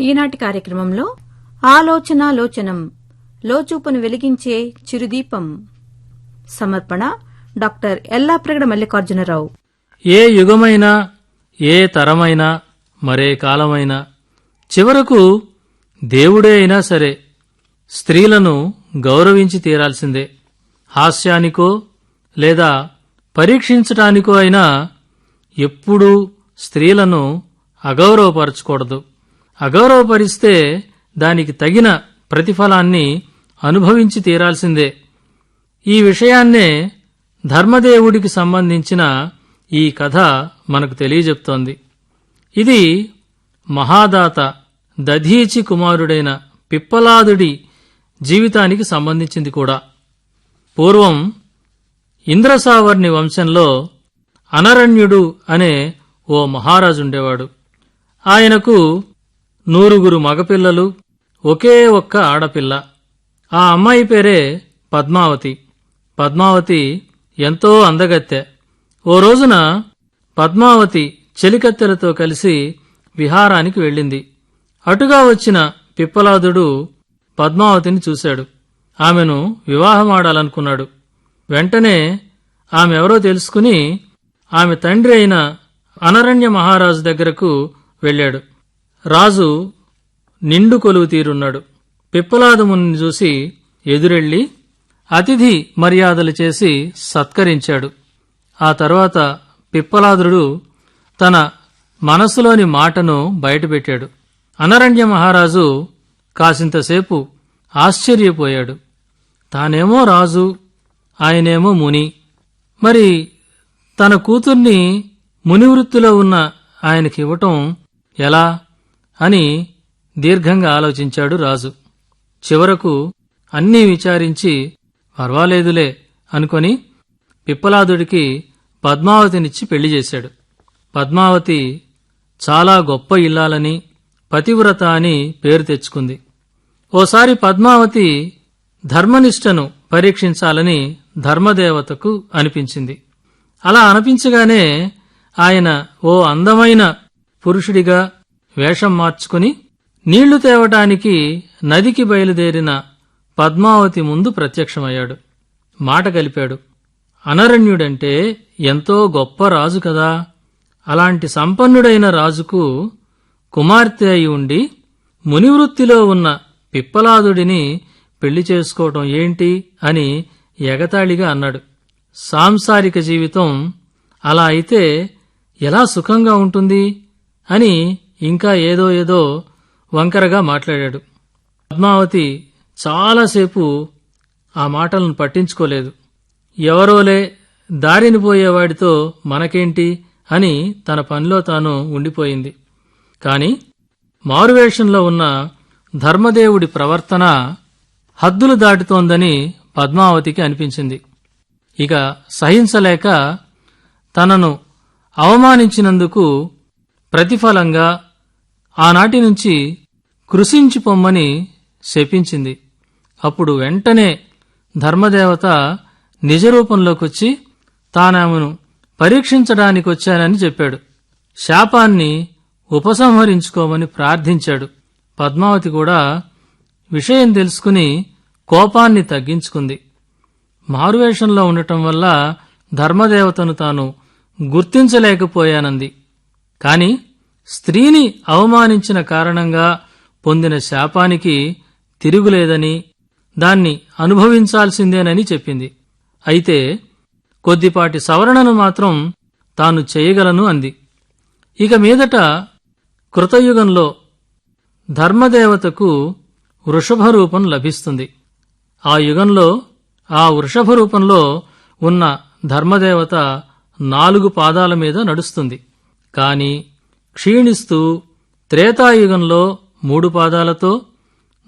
ఈనాటి కార్యక్రమంలో ఆలోచన లోచనం లోచూపును వెలిగించే చిరుదీపం. సమర్పణ డాక్టర్ ఎల్లాప్రగడ మల్లికార్జునరావు. ఏ యుగమైనా ఏ తరమైనా మరే కాలమైనా చివరకు దేవుడే అయినా సరే స్త్రీలను గౌరవించి తీరాల్సిందే. హాస్యానికో లేదా పరీక్షించటానికో అయినా ఎప్పుడూ స్త్రీలను అగౌరవపరచకూడదు. అగౌరవపరిస్తే దానికి తగిన ప్రతిఫలాన్ని అనుభవించి తీరాల్సిందే. ఈ విషయాన్నే ధర్మదేవుడికి సంబంధించిన ఈ కథ మనకు తెలియజెప్తోంది. ఇది మహాదాత దధీచి కుమారుడైన పిప్పలాదుడి జీవితానికి సంబంధించింది కూడా. పూర్వం ఇంద్రసావర్ణి వంశంలో అనరణ్యుడు అనే ఓ మహారాజుండేవాడు. ఆయనకు నూరుగురు మగపిల్లలు ఒకే ఒక్క ఆడపిల్ల. ఆ అమ్మాయి పేరే పద్మావతి. పద్మావతి ఎంతో అందగత్తె. ఓ రోజున పద్మావతి చెలికత్తెలతో కలిసి విహారానికి వెళ్ళింది. అటుగా వచ్చిన పిప్పలాదుడు పద్మావతిని చూశాడు. ఆమెను వివాహమాడాలనుకున్నాడు. వెంటనే ఆమెవరో తెలుసుకుని ఆమె తండ్రి అయిన అనరణ్య మహారాజు దగ్గరకు వెళ్ళాడు. రాజు నిండు కొలువు తీరున్నాడు. పిప్పలాదముని చూసి ఎదురెళ్ళి అతిథి మర్యాదలు చేసి సత్కరించాడు. ఆ తర్వాత పిప్పలాదుడు తన మనసులోని మాటను బయటపెట్టాడు. అనరణ్య మహారాజు కాసింతసేపు ఆశ్చర్యపోయాడు. తానేమో రాజు ఆయనేమో ముని. మరి తన కూతుర్ని మునివృత్తిలో ఉన్న ఆయనకివ్వటం ఎలా? అని దీర్ఘంగా ఆలోచించాడు రాజు. చివరకు అన్నీ విచారించి పర్వాలేదులే అనుకొని పిప్పలాదుడికి పద్మావతినిచ్చి పెళ్ళి చేశాడు. పద్మావతి చాలా గొప్ప ఇల్లాలని పతివ్రత అని పేరు తెచ్చుకుంది. ఓసారి పద్మావతి ధర్మనిష్టను పరీక్షించాలని ధర్మదేవతకు అనిపించింది. అలా అనిపించగానే ఆయన ఓ అందమైన పురుషుడిగా వేషం మార్చుకుని నీళ్ళు తేవటానికి నదికి బయలుదేరిన పద్మావతి ముందు ప్రత్యక్షమయ్యాడు. మాట కలిపాడు. అనరణ్యుడంటే ఎంతో గొప్ప రాజు కదా. అలాంటి సంపన్నుడైన రాజుకు కుమార్తె అయి ఉండి మునివృత్తిలో ఉన్న పిప్పలాదుడిని పెళ్ళి చేసుకోవటం ఏంటి అని ఎగతాళిగా అన్నాడు. సాంసారిక జీవితం అలా అయితే ఎలా సుఖంగా ఉంటుంది అని ఇంకా ఏదో ఏదో వంకరగా మాట్లాడాడు. పద్మావతి చాలాసేపు ఆ మాటలను పట్టించుకోలేదు. ఎవరోలే దారిని పోయేవాడితో మనకేంటి అని తన పనిలో తాను ఉండిపోయింది. కాని మారువేషంలో ఉన్న ధర్మదేవుడి ప్రవర్తన హద్దులు దాటుతోందని పద్మావతికి అనిపించింది. ఇక సహించలేక తనను అవమానించినందుకు ప్రతిఫలంగా ఆనాటి నుంచి కృషించి పొమ్మని శపించింది. అప్పుడు వెంటనే ధర్మదేవత నిజరూపంలోకొచ్చి తానామెను పరీక్షించడానికొచ్చానని చెప్పాడు. శాపాన్ని ఉపసంహరించుకోమని ప్రార్థించాడు. పద్మావతి కూడా విషయం తెలుసుకుని కోపాన్ని తగ్గించుకుంది. మారువేషంలో ఉండటం వల్ల ధర్మదేవతను తాను గుర్తించలేకపోయానంది. కాని స్త్రీని అవమానించిన కారణంగా పొందిన శాపానికి తిరుగులేదని దాన్ని అనుభవించాల్సిందేనని చెప్పింది. అయితే కొద్దిపాటి సవరణను మాత్రం తాను చేయగలను అంది. ఇక మీదట కృతయుగంలో ధర్మదేవతకు వృషభ రూపం లభిస్తుంది. ఆ యుగంలో ఆ వృషభ రూపంలో ఉన్న ధర్మదేవత నాలుగు పాదాల మీద నడుస్తుంది. కానీ క్షీణిస్తూ త్రేతాయుగంలో మూడు పాదాలతో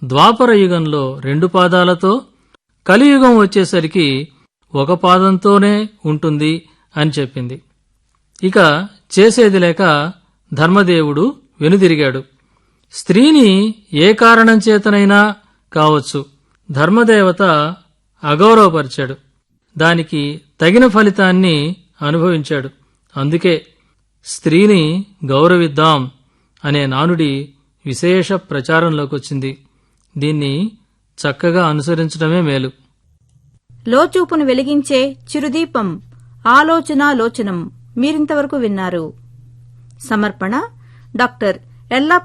ద్వాపర యుగంలో రెండు పాదాలతో కలియుగం వచ్చేసరికి ఒక పాదంతోనే ఉంటుంది అని చెప్పింది. ఇక చేసేది లేక ధర్మదేవుడు వెనుదిరిగాడు. స్త్రీని ఏ కారణం చేతనైనా కావచ్చు. ధర్మదేవత అగౌరవపరిచాడు. దానికి తగిన ఫలితాన్ని అనుభవించాడు. అందుకే స్త్రీని గౌరవిద్దాం అనే నానుడి విశేష ప్రచారంలోకొచ్చింది. దీన్ని చక్కగా అనుసరించడమే మేలు. లోచూపును వెలిగించే చిరుదీపం ఆలోచన లోచనం మీరింతవరకు విన్నారు. సమర్పణ డాక్టర్ ఎల్లా